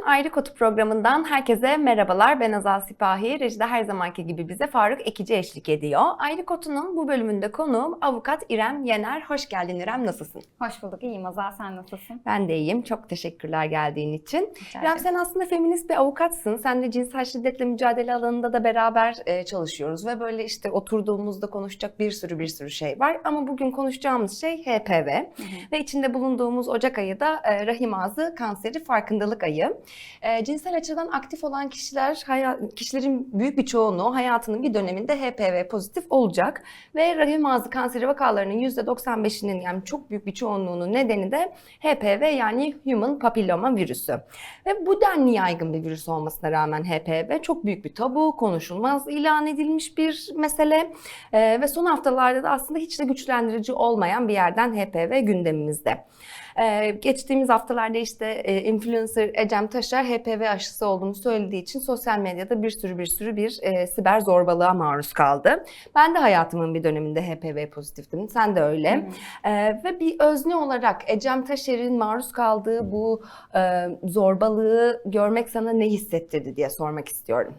T24'ün Ayrı Kotu programından herkese merhabalar. Ben Azal Sipahi. Rejide her zamanki gibi bize Faruk Ekici eşlik ediyor. Ayrı Kotu'nun bu bölümünde konuğum avukat İrem Yener. Hoş geldin İrem, nasılsın? Hoş bulduk. İyiyim Azal. Sen nasılsın? Ben de iyiyim. Çok teşekkürler geldiğin için. İrem sen aslında feminist bir avukatsın. Sen de cinsel şiddetle mücadele alanında da beraber e, çalışıyoruz. Ve böyle işte oturduğumuzda konuşacak bir sürü bir sürü şey var. Ama bugün konuşacağımız şey HPV. Ve içinde bulunduğumuz Ocak ayı da e, rahim ağzı kanseri farkındalık ayı. E, cinsel açıdan aktif olan kişiler, haya- kişilerin büyük bir çoğunluğu hayatının bir döneminde HPV pozitif olacak. Ve rahim ağzı kanseri vakalarının %95'inin yani çok büyük bir çoğunluğunun nedeni de HPV yani Human Papilloma virüsü. Ve bu denli yaygın bir virüs olmasına rağmen HPV çok büyük bir tabu, konuşulmaz ilan edilmiş bir mesele. E, ve son haftalarda da aslında hiç de güçlendirici olmayan bir yerden HPV gündemimizde. Ee, geçtiğimiz haftalarda işte e, influencer Ecem Taşar HPV aşısı olduğunu söylediği için sosyal medyada bir sürü bir sürü bir e, siber zorbalığa maruz kaldı. Ben de hayatımın bir döneminde HPV pozitiftim. Sen de öyle. Ee, ve bir özne olarak Ecem Taşer'in maruz kaldığı bu e, zorbalığı görmek sana ne hissettirdi diye sormak istiyorum.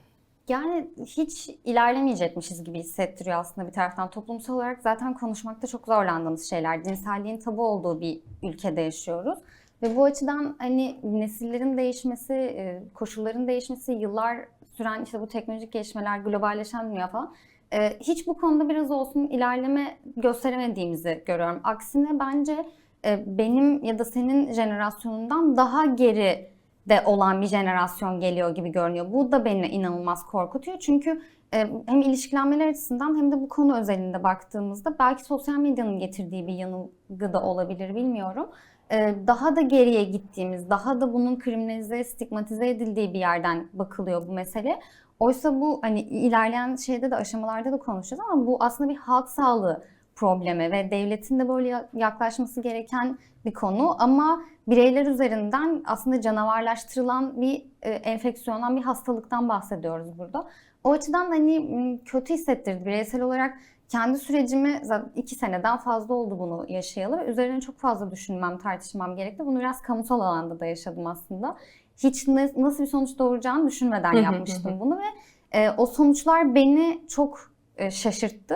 Yani hiç ilerlemeyecekmişiz gibi hissettiriyor aslında bir taraftan. Toplumsal olarak zaten konuşmakta çok zorlandığımız şeyler. Cinselliğin tabu olduğu bir ülkede yaşıyoruz. Ve bu açıdan hani nesillerin değişmesi, e, koşulların değişmesi, yıllar süren işte bu teknolojik gelişmeler, globalleşen dünya falan e, hiç bu konuda biraz olsun ilerleme gösteremediğimizi görüyorum. Aksine bence e, benim ya da senin jenerasyonundan daha geri de olan bir jenerasyon geliyor gibi görünüyor. Bu da beni inanılmaz korkutuyor. Çünkü e, hem ilişkilenmeler açısından hem de bu konu özelinde baktığımızda belki sosyal medyanın getirdiği bir yanılgı da olabilir bilmiyorum. E, Daha da geriye gittiğimiz, daha da bunun kriminalize, stigmatize edildiği bir yerden bakılıyor bu mesele. Oysa bu hani ilerleyen şeyde de aşamalarda da konuşacağız ama bu aslında bir halk sağlığı problemi ve devletin de böyle yaklaşması gereken bir konu ama bireyler üzerinden aslında canavarlaştırılan bir e, enfeksiyondan bir hastalıktan bahsediyoruz burada. O açıdan hani m, kötü hissettirdi bireysel olarak kendi sürecimi zaten iki seneden fazla oldu bunu yaşayalı ve üzerine çok fazla düşünmem, tartışmam gerekti. Bunu biraz kamusal alanda da yaşadım aslında. Hiç nasıl bir sonuç doğuracağını düşünmeden yapmıştım bunu ve e, o sonuçlar beni çok e, şaşırttı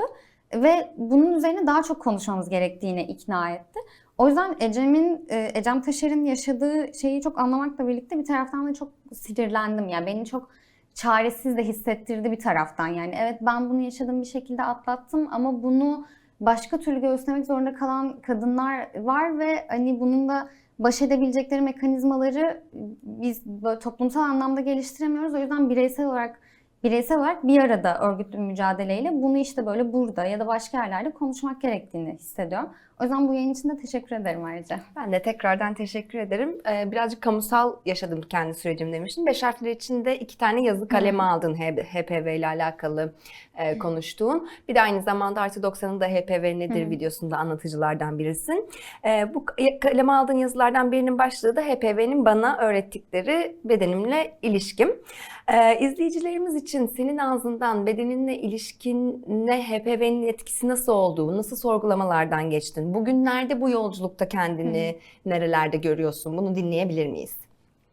ve bunun üzerine daha çok konuşmamız gerektiğine ikna etti. O yüzden Ecem'in, e, Ecem Taşer'in yaşadığı şeyi çok anlamakla birlikte bir taraftan da çok sinirlendim. Yani beni çok çaresiz de hissettirdi bir taraftan. Yani evet ben bunu yaşadığım bir şekilde atlattım ama bunu başka türlü göğüslemek zorunda kalan kadınlar var ve hani bunun da baş edebilecekleri mekanizmaları biz toplumsal anlamda geliştiremiyoruz. O yüzden bireysel olarak bireysel olarak bir arada örgütlü mücadeleyle bunu işte böyle burada ya da başka yerlerde konuşmak gerektiğini hissediyorum. O yüzden bu yayın için de teşekkür ederim ayrıca. Ben de tekrardan teşekkür ederim. Ee, birazcık kamusal yaşadım kendi sürecim demiştim. Beş harfler içinde iki tane yazı kaleme aldın HPV ile alakalı e, konuştuğun. Bir de aynı zamanda artı 90'ın HPV nedir Hı. videosunda anlatıcılardan birisin. Ee, bu kaleme aldığın yazılardan birinin başlığı da HPV'nin bana öğrettikleri bedenimle ilişkim. Ee, izleyicilerimiz için senin ağzından bedeninle ilişkinle HPV'nin etkisi nasıl olduğu, nasıl sorgulamalardan geçtin? Bugünlerde bu yolculukta kendini nerelerde görüyorsun? Bunu dinleyebilir miyiz?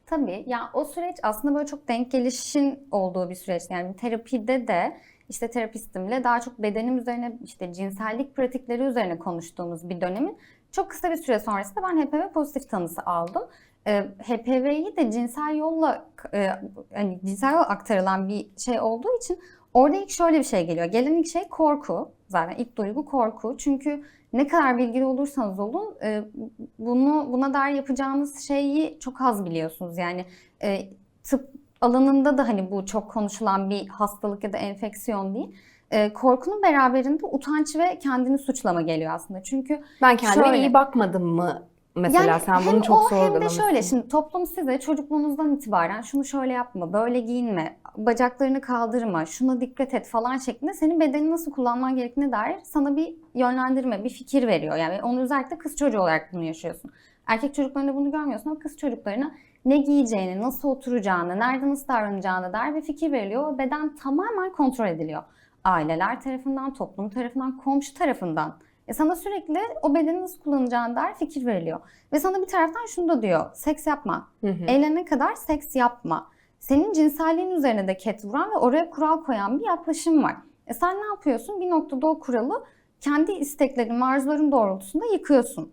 Tabii. Ya o süreç aslında böyle çok denk gelişin olduğu bir süreç. Yani terapide de işte terapistimle daha çok bedenim üzerine işte cinsellik pratikleri üzerine konuştuğumuz bir dönemin çok kısa bir süre sonrasında ben HPV pozitif tanısı aldım. Ee, HPV'yi de cinsel yolla e, hani cinsel yolla aktarılan bir şey olduğu için orada ilk şöyle bir şey geliyor. Gelen ilk şey korku. Zaten ilk duygu korku. Çünkü ne kadar bilgili olursanız olun e, bunu buna dair yapacağınız şeyi çok az biliyorsunuz. Yani e, tıp alanında da hani bu çok konuşulan bir hastalık ya da enfeksiyon değil. E, korkunun beraberinde utanç ve kendini suçlama geliyor aslında. Çünkü Ben kendime Şöyle. iyi bakmadım mı mesela sen hem bunu çok o hem de sorgulamışsın. şöyle şimdi toplum size çocukluğunuzdan itibaren şunu şöyle yapma, böyle giyinme, bacaklarını kaldırma, şuna dikkat et falan şeklinde senin bedenini nasıl kullanman gerektiğine dair sana bir yönlendirme, bir fikir veriyor. Yani onu özellikle kız çocuğu olarak bunu yaşıyorsun. Erkek çocuklarında bunu görmüyorsun ama kız çocuklarına ne giyeceğini, nasıl oturacağını, nerede nasıl davranacağına dair bir fikir veriliyor. Beden tamamen kontrol ediliyor. Aileler tarafından, toplum tarafından, komşu tarafından. E sana sürekli o bedeni nasıl kullanacağına dair fikir veriliyor. Ve sana bir taraftan şunu da diyor. Seks yapma. Hı hı. Eğlenene kadar seks yapma. Senin cinselliğin üzerine de ket vuran ve oraya kural koyan bir yaklaşım var. E sen ne yapıyorsun? Bir noktada o kuralı kendi isteklerin, arzuların doğrultusunda yıkıyorsun.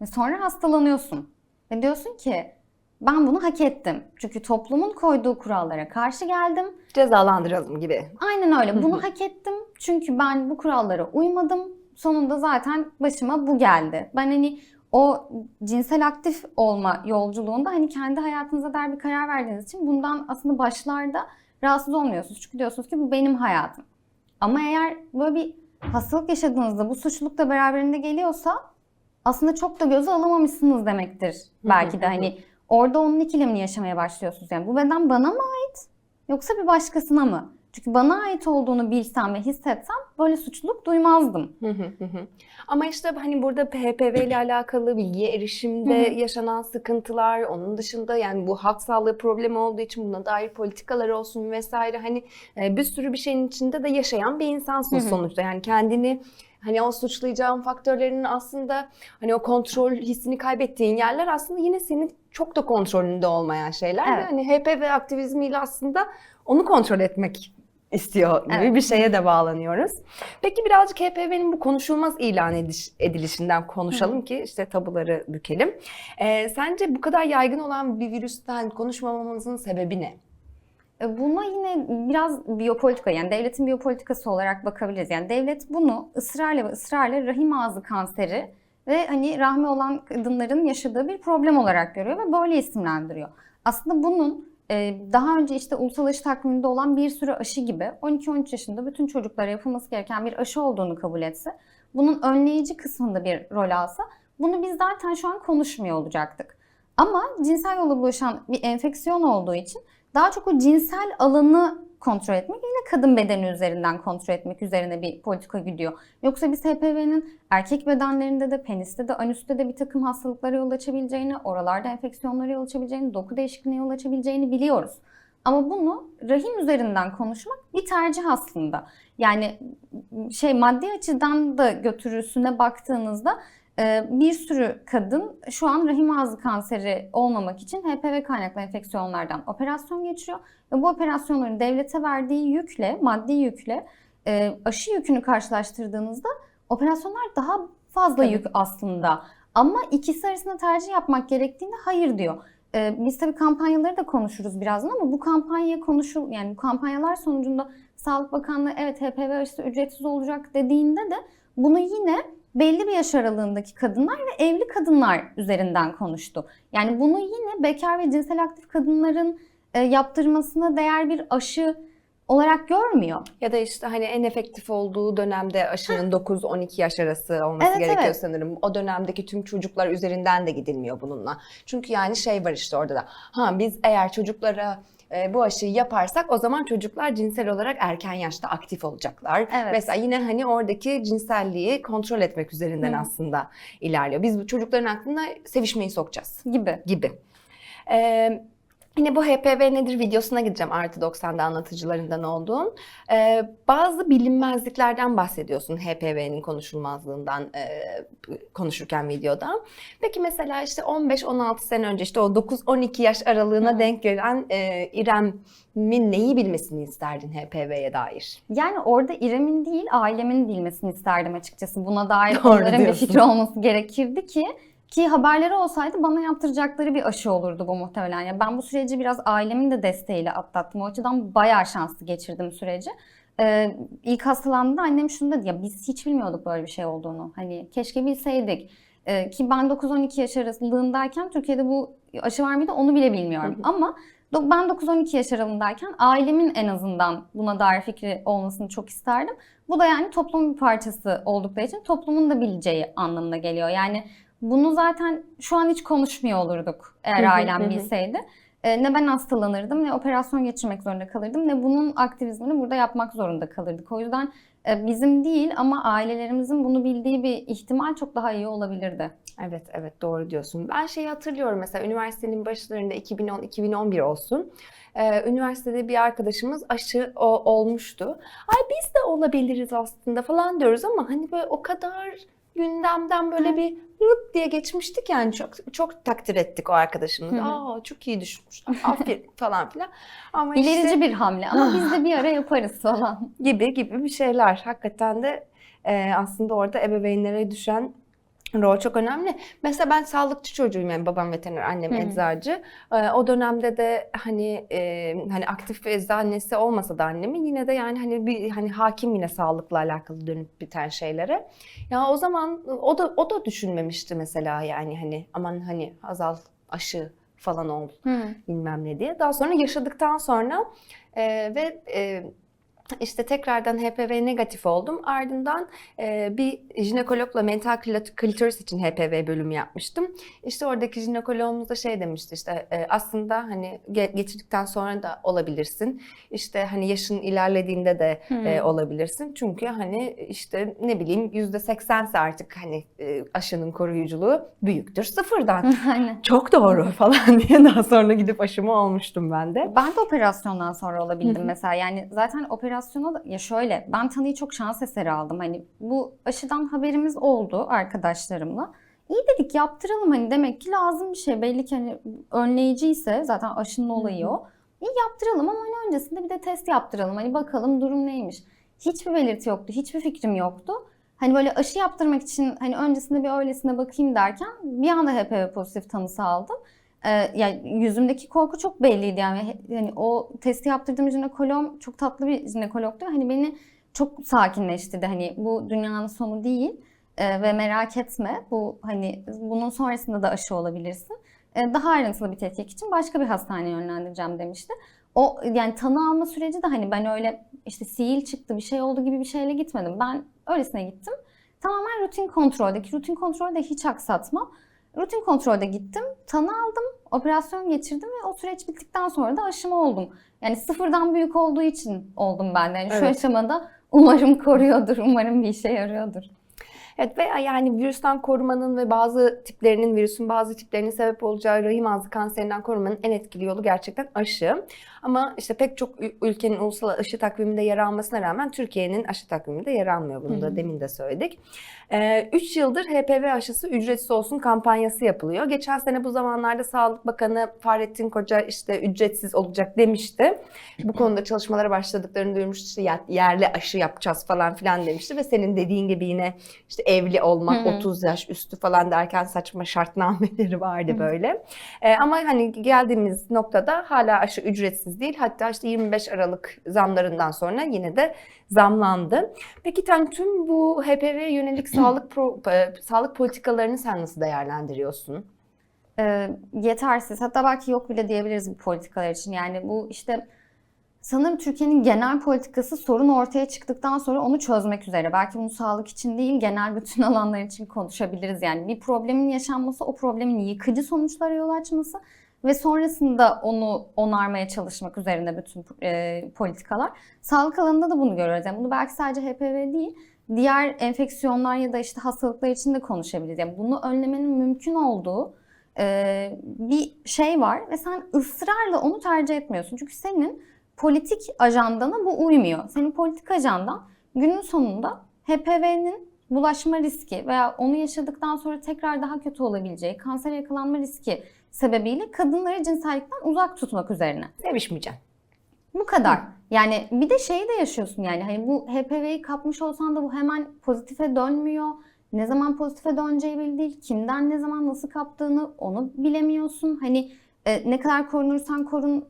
Ve sonra hastalanıyorsun. Ve diyorsun ki ben bunu hak ettim. Çünkü toplumun koyduğu kurallara karşı geldim. Cezalandıralım gibi. Aynen öyle. Bunu hak ettim. Çünkü ben bu kurallara uymadım. Sonunda zaten başıma bu geldi. Ben hani o cinsel aktif olma yolculuğunda hani kendi hayatınıza dair bir karar verdiğiniz için bundan aslında başlarda rahatsız olmuyorsunuz. Çünkü diyorsunuz ki bu benim hayatım. Ama eğer böyle bir hastalık yaşadığınızda bu suçluluk da beraberinde geliyorsa aslında çok da göze alamamışsınız demektir. Belki de hani orada onun ikilemini yaşamaya başlıyorsunuz. Yani bu beden bana mı ait yoksa bir başkasına mı? Çünkü bana ait olduğunu bilsem ve hissetsem böyle suçluluk duymazdım. Ama işte hani burada HPV ile alakalı bilgiye erişimde yaşanan sıkıntılar, onun dışında yani bu halk sağlığı problemi olduğu için buna dair politikalar olsun vesaire hani e, bir sürü bir şeyin içinde de yaşayan bir insansın sonuçta. Yani kendini hani o suçlayacağın faktörlerin aslında hani o kontrol hissini kaybettiğin yerler aslında yine senin çok da kontrolünde olmayan şeyler. Evet. Ve hani HPV aktivizmiyle aslında onu kontrol etmek istiyor gibi Evet. bir şeye de bağlanıyoruz. Peki birazcık HPV'nin bu konuşulmaz ilan ediş, edilişinden konuşalım ki işte tabuları bükelim. Ee, sence bu kadar yaygın olan bir virüsten konuşmamamızın sebebi ne? E, Buna yine biraz biyopolitika yani devletin biyopolitikası olarak bakabiliriz. Yani devlet bunu ısrarla ve ısrarla rahim ağzı kanseri ve hani rahmi olan kadınların yaşadığı bir problem olarak görüyor ve böyle isimlendiriyor. Aslında bunun daha önce işte ulusal aşı takviminde olan bir sürü aşı gibi 12-13 yaşında bütün çocuklara yapılması gereken bir aşı olduğunu kabul etse, bunun önleyici kısmında bir rol alsa bunu biz zaten şu an konuşmuyor olacaktık. Ama cinsel yolla bulaşan bir enfeksiyon olduğu için daha çok o cinsel alanı kontrol etmek yine kadın bedeni üzerinden kontrol etmek üzerine bir politika gidiyor. Yoksa biz HPV'nin erkek bedenlerinde de, peniste de, anüste de bir takım hastalıklara yol açabileceğini, oralarda enfeksiyonlara yol açabileceğini, doku değişikliğine yol açabileceğini biliyoruz. Ama bunu rahim üzerinden konuşmak bir tercih aslında. Yani şey maddi açıdan da götürüsüne baktığınızda bir sürü kadın şu an rahim ağzı kanseri olmamak için HPV kaynaklı enfeksiyonlardan operasyon geçiriyor. Ve bu operasyonların devlete verdiği yükle, maddi yükle e, aşı yükünü karşılaştırdığınızda operasyonlar daha fazla Tabii. yük aslında. Ama ikisi arasında tercih yapmak gerektiğinde hayır diyor. E, biz tabii kampanyaları da konuşuruz birazdan ama bu kampanya konuşul yani bu kampanyalar sonucunda Sağlık Bakanlığı evet HPV aşısı ücretsiz olacak dediğinde de bunu yine belli bir yaş aralığındaki kadınlar ve evli kadınlar üzerinden konuştu. Yani bunu yine bekar ve cinsel aktif kadınların e, yaptırmasına değer bir aşı olarak görmüyor. Ya da işte hani en efektif olduğu dönemde aşının 9-12 yaş arası olması Evet, gerekiyor evet. sanırım. O dönemdeki tüm çocuklar üzerinden de gidilmiyor bununla. Çünkü yani şey var işte orada da. Ha biz eğer çocuklara e, bu aşıyı yaparsak o zaman çocuklar cinsel olarak erken yaşta aktif olacaklar. Evet. Mesela yine hani oradaki cinselliği kontrol etmek üzerinden Hı. aslında ilerliyor. Biz bu çocukların aklına sevişmeyi sokacağız gibi. gibi. Ee, yine bu HPV nedir videosuna gideceğim Artı 90'da anlatıcılarından olduğun. Ee, bazı bilinmezliklerden bahsediyorsun HPV'nin konuşulmazlığından e, konuşurken videoda. Peki mesela işte 15-16 sene önce işte o 9-12 yaş aralığına Hı. denk gelen e, İrem'in neyi bilmesini isterdin HPV'ye dair? Yani orada İrem'in değil ailemin bilmesini isterdim açıkçası. Buna dair Doğru onların bir fikri olması gerekirdi ki ki haberleri olsaydı bana yaptıracakları bir aşı olurdu bu muhtemelen. Yani ben bu süreci biraz ailemin de desteğiyle atlattım. O açıdan bayağı şanslı geçirdim süreci. Ee, ilk hastalandığında annem şunu dedi ya biz hiç bilmiyorduk böyle bir şey olduğunu. Hani keşke bilseydik. Ee, ki ben 9-12 yaş aralığındayken Türkiye'de bu aşı var mıydı onu bile bilmiyorum. Ama ben 9-12 yaş aralığındayken ailemin en azından buna dair fikri olmasını çok isterdim. Bu da yani toplumun bir parçası oldukları için toplumun da bileceği anlamına geliyor. Yani bunu zaten şu an hiç konuşmuyor olurduk eğer ailem bilseydi. E, ne ben hastalanırdım ne operasyon geçirmek zorunda kalırdım ne bunun aktivizmini burada yapmak zorunda kalırdık. O yüzden e, bizim değil ama ailelerimizin bunu bildiği bir ihtimal çok daha iyi olabilirdi. Evet evet doğru diyorsun. Ben şeyi hatırlıyorum mesela üniversitenin başlarında 2010-2011 olsun. Ee, üniversitede bir arkadaşımız aşı o, olmuştu. Ay biz de olabiliriz aslında falan diyoruz ama hani böyle o kadar gündemden böyle bir rıp diye geçmiştik yani çok çok takdir ettik o arkadaşımızı. Hı hı. Aa çok iyi düşünmüşler. Aferin falan filan. Ama İlerici işte bir hamle ama biz de bir ara yaparız falan. gibi gibi bir şeyler. Hakikaten de e, aslında orada ebeveynlere düşen rol çok önemli. Mesela ben sağlıkçı çocuğuyum yani babam veteriner, annem Hı hı. eczacı. E, o dönemde de hani e, hani aktif eczanesi olmasa da annemin yine de yani hani bir hani hakim yine sağlıkla alakalı dönüp biten şeylere. Ya o zaman o da o da düşünmemişti mesela yani hani aman hani azal aşı falan oldu bilmem ne diye. Daha sonra yaşadıktan sonra e, ve e, işte tekrardan HPV negatif oldum. Ardından e, bir jinekologla mental klit- klitoris için HPV bölümü yapmıştım. İşte oradaki jinekologumuz da şey demişti işte e, aslında hani ge- geçirdikten sonra da olabilirsin. İşte hani yaşın ilerlediğinde de e, Hmm. olabilirsin. Çünkü hani işte ne bileyim yüzde seksense artık hani e, aşının koruyuculuğu büyüktür sıfırdan. Çok doğru falan diye daha sonra gidip aşımı olmuştum ben de. Ben de operasyondan sonra olabildim mesela. Yani zaten operasyona da ya şöyle ben tanıyı çok şans eseri aldım. Hani bu aşıdan haberimiz oldu arkadaşlarımla. İyi dedik yaptıralım hani demek ki lazım bir şey. Belli ki hani önleyici ise zaten aşının olayı o. İyi yaptıralım ama hani öncesinde bir de test yaptıralım. Hani bakalım durum neymiş. Hiçbir belirti yoktu, hiçbir fikrim yoktu. Hani böyle aşı yaptırmak için hani öncesinde bir öylesine bakayım derken bir anda HPV pozitif tanısı aldım. Ee, yani yüzümdeki korku çok belliydi yani hani o testi yaptırdığım jinekologum çok tatlı bir jinekologtu. Hani beni çok sakinleştirdi. Hani bu dünyanın sonu değil Ee, ve merak etme. Bu hani bunun sonrasında da aşı olabilirsin. Ee, daha ayrıntılı bir tetkik için başka bir hastaneye yönlendireceğim demişti. O yani tanı alma süreci de hani ben öyle işte sihir çıktı bir şey oldu gibi bir şeyle gitmedim. Ben öylesine gittim. Tamamen rutin kontroldeki rutin kontrolde hiç aksatmam. Rutin kontrolde gittim, tanı aldım, operasyon geçirdim ve o süreç bittikten sonra da aşımı oldum. Yani sıfırdan büyük olduğu için oldum ben. Yani şu Evet. aşamada umarım koruyordur, umarım bir işe yarıyordur. Evet ve yani virüsten korumanın ve bazı tiplerinin, virüsün bazı tiplerinin sebep olacağı rahim ağzı kanserinden korumanın en etkili yolu gerçekten aşı. Ama işte pek çok ül- ülkenin ulusal aşı takviminde yer almasına rağmen Türkiye'nin aşı takviminde yer almıyor. Bunu da demin de söyledik. 3 yıldır HPV aşısı ücretsiz olsun kampanyası yapılıyor. Geçen sene bu zamanlarda Sağlık Bakanı Fahrettin Koca işte ücretsiz olacak demişti. Bu konuda çalışmalara başladıklarını duyurmuştu. İşte yer- yerli aşı yapacağız falan filan demişti ve senin dediğin gibi yine işte evli olmak, Hı hı. 30 yaş üstü falan derken saçma şartnameleri vardı Hı hı. böyle. Ee, ama hani geldiğimiz noktada hala aşı ücretsiz değil. Hatta işte 25 Aralık zamlarından sonra yine de zamlandı. Peki Tan tüm bu HPV yönelik sağlık pro- e, sağlık politikalarını sen nasıl değerlendiriyorsun? Ee, yetersiz, hatta belki yok bile diyebiliriz bu politikalar için. Yani bu işte sanırım Türkiye'nin genel politikası sorun ortaya çıktıktan sonra onu çözmek üzere. Belki bunu sağlık için değil, genel bütün alanlar için konuşabiliriz. Yani bir problemin yaşanması, o problemin yıkıcı sonuçlara yol açması ve sonrasında onu onarmaya çalışmak üzerine bütün e, politikalar. Sağlık alanında da bunu görüyoruz. Yani bunu belki sadece HPV değil, diğer enfeksiyonlar ya da işte hastalıklar için de konuşabiliriz. Yani bunu önlemenin mümkün olduğu e, bir şey var ve sen ısrarla onu tercih etmiyorsun. Çünkü senin politik ajandana bu uymuyor. Senin politik ajandan günün sonunda HPV'nin bulaşma riski veya onu yaşadıktan sonra tekrar daha kötü olabileceği kansere yakalanma riski sebebiyle kadınları cinsellikten uzak tutmak üzerine. Sevişmeyeceğim. Bu kadar. Yani bir de şeyi de yaşıyorsun yani hani bu HPV'yi kapmış olsan da bu hemen pozitife dönmüyor. Ne zaman pozitife döneceği belli değil. Kimden ne zaman nasıl kaptığını onu bilemiyorsun. Hani e, ne kadar korunursan korun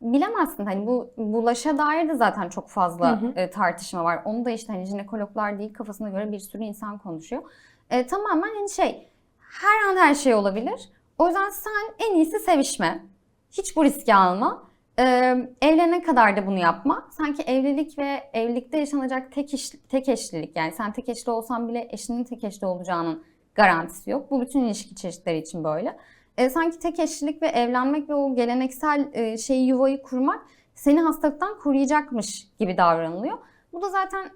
bilemezsin. Hani bu bulaşa dair de zaten çok fazla Hı hı. e, tartışma var. Onu da işte hani jinekologlar değil kafasına göre bir sürü insan konuşuyor. E, tamamen hani şey her an her şey olabilir. O yüzden sen en iyisi sevişme. Hiç bu riski alma. Ee, evlenene kadar da bunu yapma. Sanki evlilik ve evlilikte yaşanacak tek, iş, tek eşlilik yani sen tek eşli olsan bile eşinin tek eşli olacağının garantisi yok. Bu bütün ilişki çeşitleri için böyle. E, sanki tek eşlilik ve evlenmek ve o geleneksel e, şeyi yuvayı kurmak seni hastalıktan koruyacakmış gibi davranılıyor. Bu da zaten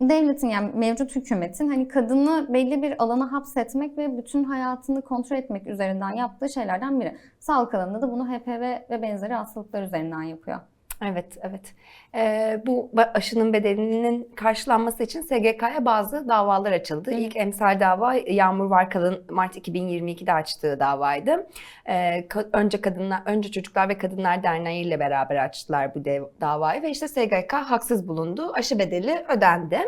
devletin yani mevcut hükümetin hani kadını belli bir alana hapsetmek ve bütün hayatını kontrol etmek üzerinden yaptığı şeylerden biri. Sağlık alanında da bunu HPV ve benzeri hastalıklar üzerinden yapıyor. Evet, evet. Ee, bu aşının bedelinin karşılanması için SGK'ya bazı davalar açıldı. İlk emsal dava Yağmur Varkal'ın Mart 2022'de açtığı davaydı. Ee, önce kadınlar, önce Çocuklar ve Kadınlar Derneği ile beraber açtılar bu davayı ve işte SGK haksız bulundu. Aşı bedeli ödendi.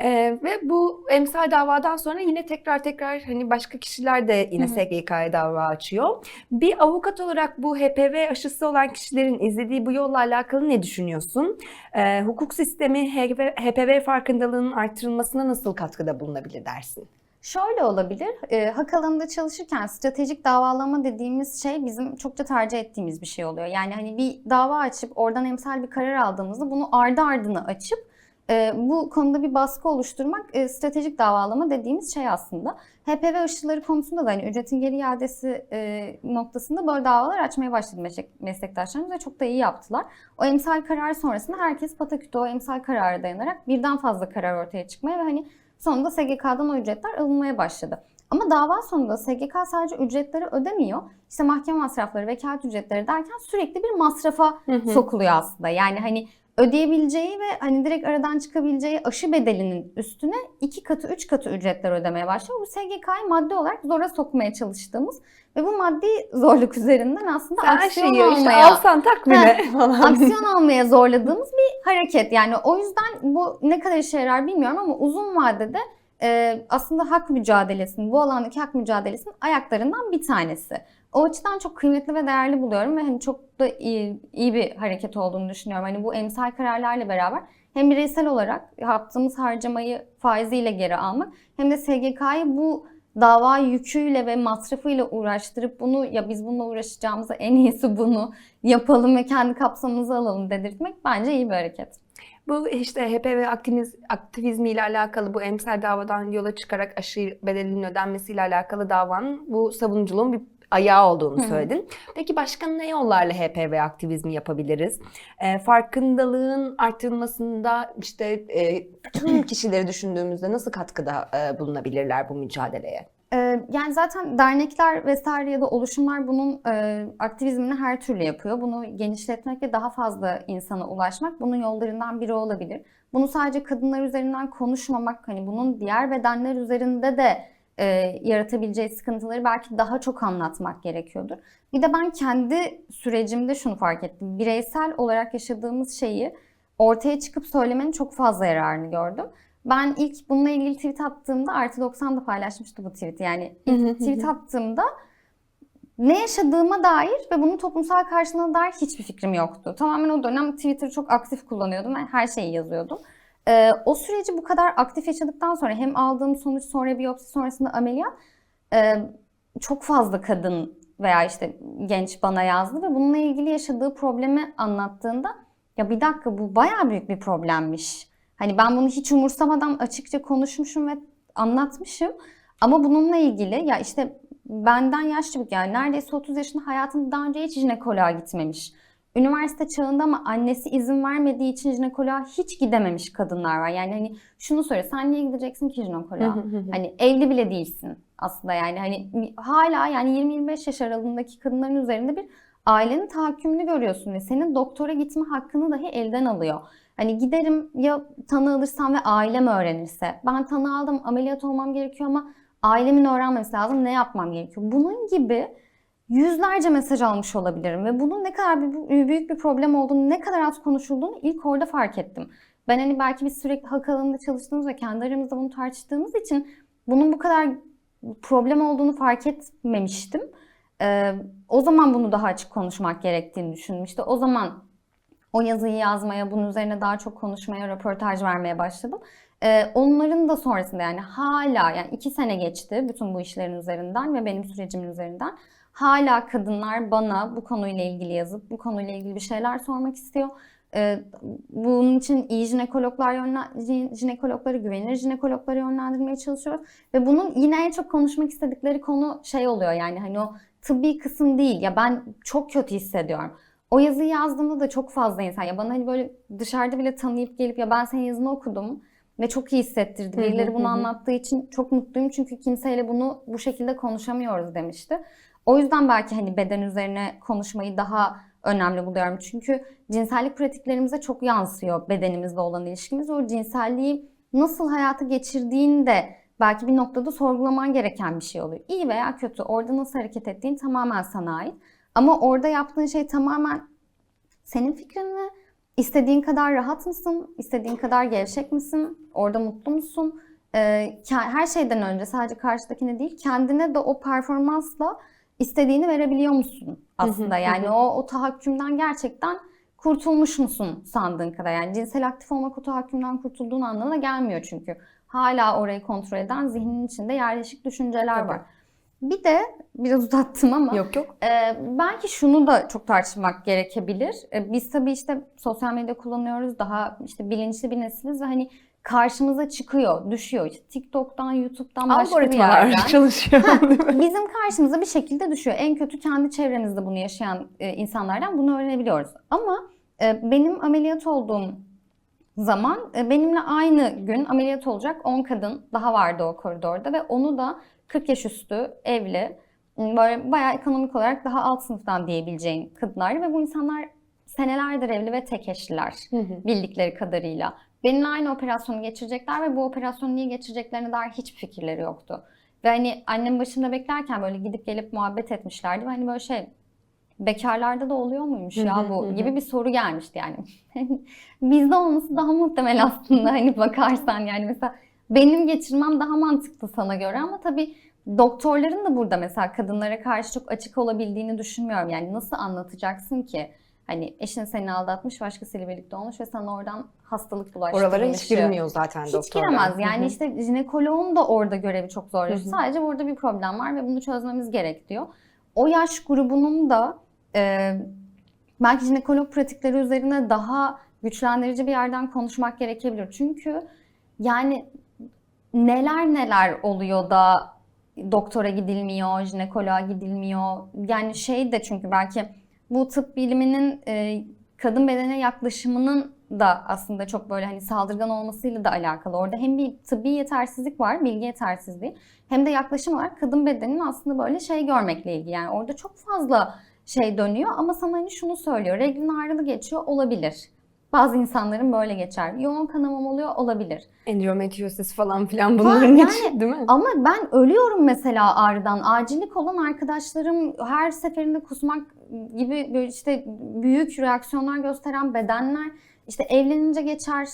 Ee, ve bu emsal davadan sonra yine tekrar tekrar hani başka kişiler de yine Hı hı. SGK'ya dava açıyor. Bir avukat olarak bu HPV aşısı olan kişilerin izlediği bu yolla alakalı ne düşünüyorsun? Ee, hukuk sistemi HPV farkındalığının artırılmasına nasıl katkıda bulunabilir dersin? Şöyle olabilir, e, hak alanında çalışırken stratejik davalama dediğimiz şey bizim çokça tercih ettiğimiz bir şey oluyor. Yani hani bir dava açıp oradan emsal bir karar aldığımızda bunu ardı ardına açıp e, bu konuda bir baskı oluşturmak e, stratejik davalama dediğimiz şey aslında. HPV aşıları konusunda da hani ücretin geri iadesi e, noktasında böyle davalar açmaya başladı meslek, meslektaşlarımız ve çok da iyi yaptılar. O emsal karar sonrasında herkes pataküte o emsal karara dayanarak birden fazla karar ortaya çıkmaya ve hani sonunda SGK'dan o ücretler alınmaya başladı. Ama dava sonunda SGK sadece ücretleri ödemiyor. İşte mahkeme masrafları, vekalet ücretleri derken sürekli bir masrafa sokuluyor aslında. Yani hani ödeyebileceği ve hani direkt aradan çıkabileceği aşı bedelinin üstüne iki katı, üç katı ücretler ödemeye başlıyor. Bu SGK'yı maddi olarak zora sokmaya çalıştığımız ve bu maddi zorluk üzerinden aslında Sen aksiyon şeyi işte almaya alsan takvime falan. aksiyon almaya zorladığımız bir hareket. Yani o yüzden bu ne kadar işe yarar bilmiyorum ama uzun vadede e, aslında hak mücadelesinin, bu alandaki hak mücadelesinin ayaklarından bir tanesi. O açıdan çok kıymetli ve değerli buluyorum ve hani çok da iyi, iyi bir hareket olduğunu düşünüyorum. Hani bu emsal kararlarla beraber hem bireysel olarak yaptığımız harcamayı faiziyle geri almak hem de SGK'yı bu dava yüküyle ve masrafıyla uğraştırıp bunu ya biz bununla uğraşacağımıza en iyisi bunu yapalım ve kendi kapsamımıza alalım dedirtmek bence iyi bir hareket. Bu işte HPV aktiviz, aktivizmi ile alakalı bu emsal davadan yola çıkarak aşı bedelinin ödenmesiyle alakalı davanın bu savunuculuğun bir ayağı olduğunu söyledin. Peki başka ne yollarla HPV aktivizmi yapabiliriz? Ee, farkındalığın artırılmasında işte e, tüm kişileri düşündüğümüzde nasıl katkıda e, bulunabilirler bu mücadeleye? Ee, Yani zaten dernekler vesaire ya da oluşumlar bunun e, aktivizmini her türlü yapıyor. Bunu genişletmek ve daha fazla insana ulaşmak bunun yollarından biri olabilir. Bunu sadece kadınlar üzerinden konuşmamak, hani bunun diğer bedenler üzerinde de e, yaratabileceği sıkıntıları belki daha çok anlatmak gerekiyordur. Bir de ben kendi sürecimde şunu fark ettim. Bireysel olarak yaşadığımız şeyi ortaya çıkıp söylemenin çok fazla yararını gördüm. Ben ilk bununla ilgili tweet attığımda artı 90'da paylaşmıştı bu tweet'i. Yani ilk tweet attığımda ne yaşadığıma dair ve bunun toplumsal karşılığına dair hiçbir fikrim yoktu. Tamamen o dönem Twitter'ı çok aktif kullanıyordum ve her şeyi yazıyordum. Ee, o süreci bu kadar aktif yaşadıktan sonra hem aldığım sonuç sonra biyopsi sonrasında ameliyat e, çok fazla kadın veya işte genç bana yazdı ve bununla ilgili yaşadığı problemi anlattığında ya bir dakika bu bayağı büyük bir problemmiş. Hani ben bunu hiç umursamadan açıkça konuşmuşum ve anlatmışım. Ama bununla ilgili ya işte benden yaşlı bir yani neredeyse 30 yaşında hayatında daha önce hiç jinekoloğa gitmemiş. Üniversite çağında ama annesi izin vermediği için jinekoloğa hiç gidememiş kadınlar var. Yani hani şunu söyle sen niye gideceksin ki jinekoloğa? Hani evli bile değilsin aslında yani hani hala yani 20-25 yaş aralığındaki kadınların üzerinde bir ailenin tahakkümünü görüyorsun ve senin doktora gitme hakkını dahi elden alıyor. Hani giderim ya tanı alırsam ve ailem öğrenirse. Ben tanı aldım ameliyat olmam gerekiyor ama ailemin öğrenmesi lazım ne yapmam gerekiyor. Bunun gibi yüzlerce mesaj almış olabilirim ve bunun ne kadar bir- büyük bir problem olduğunu, ne kadar az konuşulduğunu ilk orada fark ettim. Ben hani belki biz sürekli hak alanında çalıştığımız ve kendi aramızda bunu tartıştığımız için bunun bu kadar problem olduğunu fark etmemiştim. Ee, o zaman bunu daha açık konuşmak gerektiğini düşündüm. İşte o zaman o yazıyı yazmaya, bunun üzerine daha çok konuşmaya, röportaj vermeye başladım. Ee, onların da sonrasında yani hala yani iki sene geçti bütün bu işlerin üzerinden ve benim sürecimin üzerinden. Hala kadınlar bana bu konuyla ilgili yazıp bu konuyla ilgili bir şeyler sormak istiyor. Ee, bunun için iyi jinekologlar yönlen- jinekologları, güvenilir jinekologları yönlendirmeye çalışıyoruz. Ve bunun yine en çok konuşmak istedikleri konu şey oluyor yani hani o tıbbi kısım değil. Ya ben çok kötü hissediyorum. O yazıyı yazdığımda da çok fazla insan ya bana hani böyle dışarıda bile tanıyıp gelip ya ben senin yazını okudum ve çok iyi hissettirdi. Birileri bunu anlattığı için çok mutluyum çünkü kimseyle bunu bu şekilde konuşamıyoruz demişti. O yüzden belki hani beden üzerine konuşmayı daha önemli buluyorum. Çünkü cinsellik pratiklerimize çok yansıyor bedenimizle olan ilişkimiz. O cinselliği nasıl hayata geçirdiğini de belki bir noktada sorgulaman gereken bir şey oluyor. İyi veya kötü orada nasıl hareket ettiğin tamamen sana ait. Ama orada yaptığın şey tamamen senin fikrin mi? İstediğin kadar rahat mısın? İstediğin kadar gevşek misin? Orada mutlu musun? Ee, her şeyden önce sadece karşıdakine değil kendine de o performansla istediğini verebiliyor musun aslında? hı hı. Yani o, o tahakkümden gerçekten kurtulmuş musun sandığın kadar? Yani cinsel aktif olmak o tahakkümden kurtulduğun anlamına gelmiyor çünkü. Hala orayı kontrol eden zihninin içinde yerleşik düşünceler Tabii. var. Bir de biraz uzattım ama Yok yok. ee, belki şunu da çok tartışmak gerekebilir. Ee, biz tabii işte sosyal medya kullanıyoruz. Daha işte bilinçli bir nesiliz ve hani karşımıza çıkıyor, düşüyor. İşte TikTok'tan, YouTube'dan başka bir yerden. çalışıyor. değil mi? Bizim karşımıza bir şekilde düşüyor. En kötü kendi çevremizde bunu yaşayan e, insanlardan bunu öğrenebiliyoruz. Ama e, benim ameliyat olduğum zaman e, benimle aynı gün ameliyat olacak 10 kadın daha vardı o koridorda ve onu da 40 yaş üstü, evli, böyle bayağı ekonomik olarak daha alt sınıftan diyebileceğin kadınlardı ve bu insanlar senelerdir evli ve tek eşliler Hı hı. bildikleri kadarıyla. Benimle aynı operasyonu geçirecekler ve bu operasyonu niye geçireceklerine dair hiçbir fikirleri yoktu. Ve hani annem başımda beklerken böyle gidip gelip muhabbet etmişlerdi ve hani böyle şey bekarlarda da oluyor muymuş ya bu gibi bir soru gelmişti yani. Bizde olması daha muhtemel aslında hani bakarsan yani mesela benim geçirmem daha mantıklı sana göre ama tabii doktorların da burada mesela kadınlara karşı çok açık olabildiğini düşünmüyorum. Yani nasıl anlatacaksın ki? Hani eşin seni aldatmış, başkasıyla birlikte olmuş ve sana oradan hastalık bulaştırmış. Oralara hiç girmiyor zaten Hiç doktorlar. giremez. Yani işte jinekoloğun da orada görevi çok hı. Sadece burada bir problem var ve bunu çözmemiz gerek diyor. O yaş grubunun da e, belki jinekolog pratikleri üzerine daha güçlendirici bir yerden konuşmak gerekebilir. Çünkü yani neler neler oluyor da doktora gidilmiyor, jinekoloğa gidilmiyor. Yani şey de çünkü belki bu tıp biliminin e, kadın bedene yaklaşımının da aslında çok böyle hani saldırgan olmasıyla da alakalı. Orada hem bir tıbbi yetersizlik var, bilgi yetersizliği hem de yaklaşım olarak kadın bedeninin aslında böyle şey görmekle ilgili. Yani orada çok fazla şey dönüyor ama sana hani şunu söylüyor. Reglin ağrılı geçiyor olabilir. Bazı insanların böyle geçer. Yoğun kanamam oluyor olabilir. Endometriosis falan filan bunların yani- hiç değil mi? Ama ben ölüyorum mesela ağrıdan. Acillik olan arkadaşlarım her seferinde kusmak gibi böyle işte büyük reaksiyonlar gösteren bedenler işte evlenince geçer.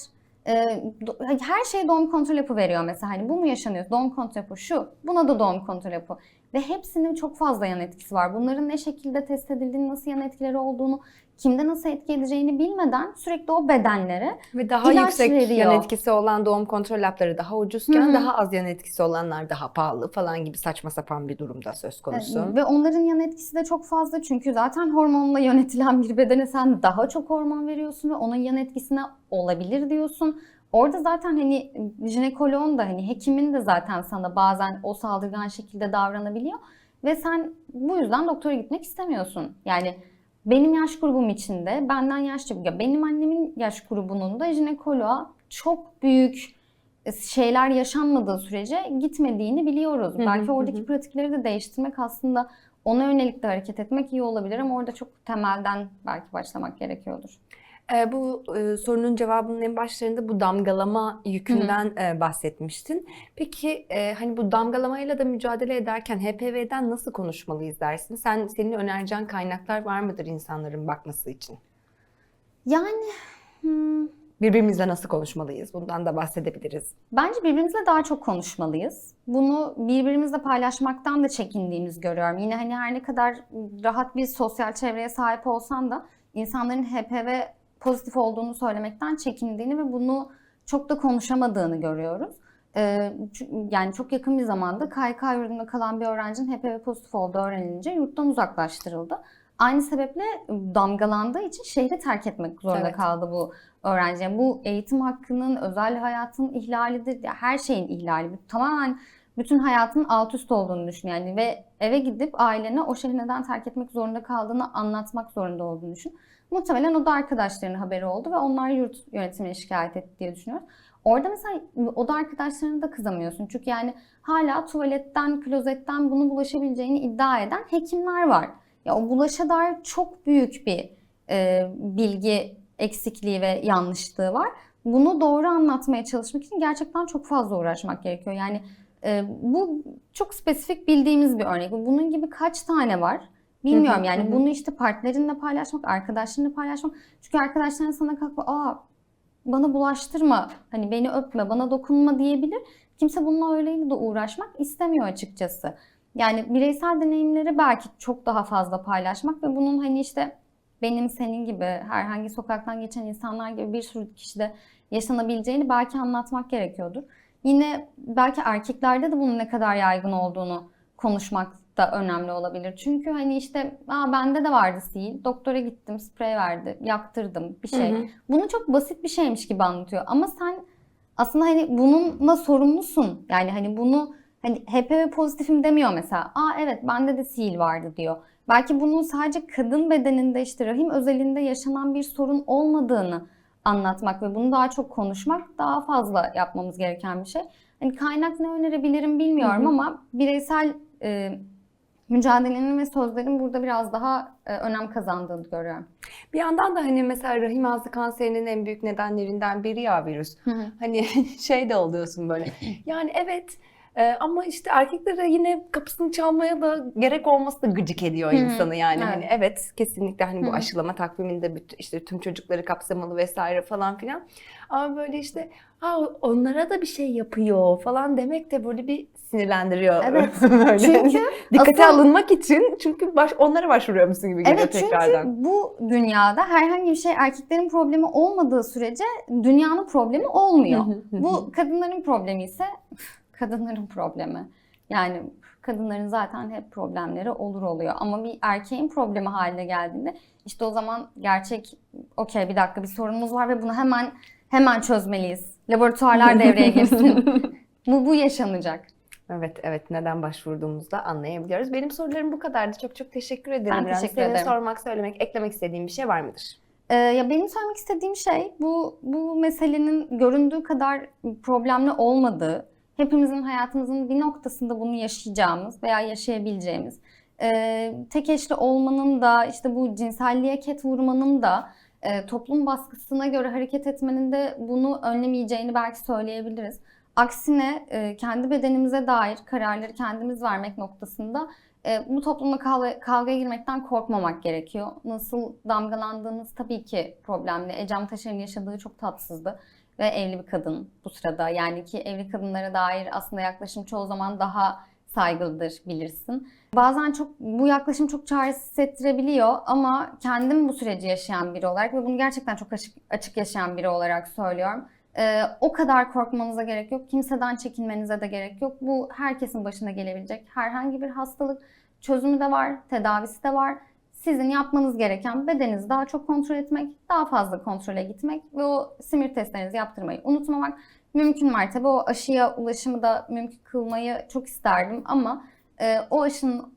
Ee, do- her şey doğum kontrol yapı veriyor mesela. Hani bu mu yaşanıyor? Doğum kontrol yapı şu. Buna da doğum kontrol yapı. Ve hepsinin çok fazla yan etkisi var. Bunların ne şekilde test edildiğini, nasıl yan etkileri olduğunu, kimde nasıl etki edeceğini bilmeden sürekli o bedenlere Ve daha İlaç yüksek veriyor. yan etkisi olan doğum kontrol hapları daha ucuzken Hı hı. daha az yan etkisi olanlar daha pahalı falan gibi saçma sapan bir durumda söz konusu. Ve onların yan etkisi de çok fazla çünkü zaten hormonla yönetilen bir bedene sen daha çok hormon veriyorsun ve onun yan etkisine olabilir diyorsun. Orada zaten hani jinekoloğun da hani hekimin de zaten sana bazen o saldırgan şekilde davranabiliyor ve sen bu yüzden doktora gitmek istemiyorsun. Yani benim yaş grubum içinde benden yaşça ya benim annemin yaş grubunun da jinekoloğa çok büyük şeyler yaşanmadığı sürece gitmediğini biliyoruz. Hı hı, Belki oradaki hı. pratikleri de değiştirmek aslında ona yönelik de hareket etmek iyi olabilir ama orada çok temelden belki başlamak gerekiyordur. Ee, bu e, sorunun cevabının en başlarında bu damgalama yükünden e, bahsetmiştin. Peki e, hani bu damgalamayla da mücadele ederken HPV'den nasıl konuşmalıyız dersin? Sen senin önereceğin kaynaklar var mıdır insanların bakması için? Yani hmm, Birbirimizle nasıl konuşmalıyız? Bundan da bahsedebiliriz. Bence birbirimizle daha çok konuşmalıyız. Bunu birbirimizle paylaşmaktan da çekindiğimizi görüyorum. Yine hani her ne kadar rahat bir sosyal çevreye sahip olsan da insanların HPV pozitif olduğunu söylemekten çekindiğini ve bunu çok da konuşamadığını görüyoruz. Ee, yani çok yakın bir zamanda KYK yurdunda kalan bir öğrencinin HPV pozitif olduğu öğrenilince yurttan uzaklaştırıldı. Aynı sebeple damgalandığı için şehri terk etmek zorunda Evet. kaldı bu öğrenci. Yani bu eğitim hakkının, özel hayatın ihlalidir. Ya her şeyin ihlali. Tamamen bütün hayatın alt üst olduğunu düşün yani ve eve gidip ailene o şehri neden terk etmek zorunda kaldığını anlatmak zorunda olduğunu düşün. Muhtemelen o da arkadaşlarının haberi oldu ve onlar yurt yönetimine şikayet etti diye düşünüyoruz. Orada mesela o da arkadaşlarına da kızamıyorsun. Çünkü yani hala tuvaletten, klozetten bunu bulaşabileceğini iddia eden hekimler var. Ya o bulaşa dair çok büyük bir e, bilgi eksikliği ve yanlışlığı var. Bunu doğru anlatmaya çalışmak için gerçekten çok fazla uğraşmak gerekiyor. Yani e, bu çok spesifik bildiğimiz bir örnek. Bunun gibi kaç tane var? Bilmiyorum yani hı hı. bunu işte partnerinle paylaşmak, arkadaşlarınla paylaşmak. Çünkü arkadaşların sana kalkıp aa bana bulaştırma, hani beni öpme, bana dokunma diyebilir. Kimse bununla öyleyle de uğraşmak istemiyor açıkçası. Yani bireysel deneyimleri belki çok daha fazla paylaşmak ve bunun hani işte benim senin gibi herhangi sokaktan geçen insanlar gibi bir sürü kişide yaşanabileceğini belki anlatmak gerekiyordur. Yine belki erkeklerde de bunun ne kadar yaygın olduğunu konuşmak da önemli olabilir. Çünkü hani işte Aa, bende de vardı sil, doktora gittim, sprey verdi, yaktırdım bir şey. Hı hı. Bunu çok basit bir şeymiş gibi anlatıyor ama sen aslında hani bununla sorumlusun. Yani hani bunu hani HPV pozitifim demiyor mesela. Aa evet bende de sil vardı diyor. Belki bunun sadece kadın bedeninde işte rahim özelinde yaşanan bir sorun olmadığını anlatmak ve bunu daha çok konuşmak daha fazla yapmamız gereken bir şey. Hani kaynak ne önerebilirim bilmiyorum Hı hı. ama bireysel e, mücadelenin ve sözlerin burada biraz daha e, önem kazandığını görüyorum. Bir yandan da hani mesela rahim ağzı kanserinin en büyük nedenlerinden biri ya virüs. Hani şey de oluyorsun böyle. Yani evet e, ama işte erkeklere yine kapısını çalmaya da gerek olması da gıcık ediyor insanı yani. evet. Hani evet kesinlikle hani bu aşılama takviminde bütün, işte tüm çocukları kapsamalı vesaire falan filan. Ama böyle işte ha onlara da bir şey yapıyor falan demek de böyle bir sinirlendiriyor. Evet. Böyle Çünkü dikkate asıl- alınmak için çünkü baş, onlara başvuruyormuşsun gibi geliyor Evet çünkü tekrardan. bu dünyada herhangi bir şey erkeklerin problemi olmadığı sürece dünyanın problemi olmuyor. bu kadınların problemi ise kadınların problemi. Yani kadınların zaten hep problemleri olur oluyor. Ama bir erkeğin problemi haline geldiğinde işte o zaman gerçek okey bir dakika bir sorunumuz var ve bunu hemen hemen çözmeliyiz. Laboratuvarlar devreye girsin. bu bu yaşanacak. Evet, evet. Neden başvurduğumuzu da anlayabiliyoruz. Benim sorularım bu kadardı. Çok çok teşekkür ederim. Ben teşekkür Senin ederim. sormak, söylemek, eklemek istediğin bir şey var mıdır? Ee, ya benim söylemek istediğim şey bu bu meselenin göründüğü kadar problemli olmadığı, hepimizin hayatımızın bir noktasında bunu yaşayacağımız veya yaşayabileceğimiz, e, tek eşli olmanın da işte bu cinselliğe ket vurmanın da e, toplum baskısına göre hareket etmenin de bunu önlemeyeceğini belki söyleyebiliriz. Aksine e, kendi bedenimize dair kararları kendimiz vermek noktasında e, bu toplumla kavga, kavgaya girmekten korkmamak gerekiyor. Nasıl damgalandığınız tabii ki problemli. Ecem Taşer'in yaşadığı çok tatsızdı. Ve evli bir kadın bu sırada. Yani ki evli kadınlara dair aslında yaklaşım çoğu zaman daha saygılıdır bilirsin. Bazen çok bu yaklaşım çok çaresiz hissettirebiliyor ama kendim bu süreci yaşayan biri olarak ve bunu gerçekten çok açık, açık yaşayan biri olarak söylüyorum. Ee, o kadar korkmanıza gerek yok. Kimseden çekinmenize de gerek yok. Bu herkesin başına gelebilecek herhangi bir hastalık. Çözümü de var, tedavisi de var. Sizin yapmanız gereken bedeninizi daha çok kontrol etmek, daha fazla kontrole gitmek ve o simir testlerinizi yaptırmayı unutmamak. Mümkün mertebe o aşıya ulaşımı da mümkün kılmayı çok isterdim ama e, o aşının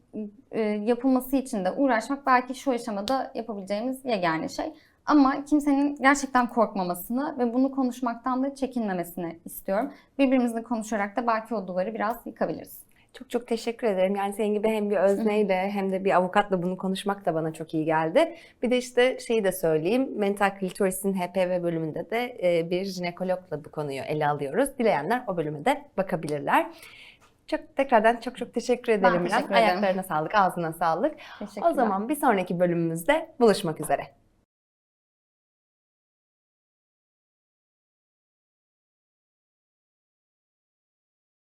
e, yapılması için de uğraşmak belki şu aşamada yapabileceğimiz yegane şey. Ama kimsenin gerçekten korkmamasını ve bunu konuşmaktan da çekinmemesini istiyorum. Birbirimizle konuşarak da belki o duvarı biraz yıkabiliriz. Çok çok teşekkür ederim. Yani senin gibi hem bir özneyle hem de bir avukatla bunu konuşmak da bana çok iyi geldi. Bir de işte şeyi de söyleyeyim. Mental Klitoris'in HPV bölümünde de e, bir jinekologla bu konuyu ele alıyoruz. Dileyenler o bölüme de bakabilirler. Çok tekrardan çok çok teşekkür ederim. İrem. teşekkür ederim. Ayaklarına sağlık, ağzına sağlık. O zaman bir sonraki bölümümüzde buluşmak üzere.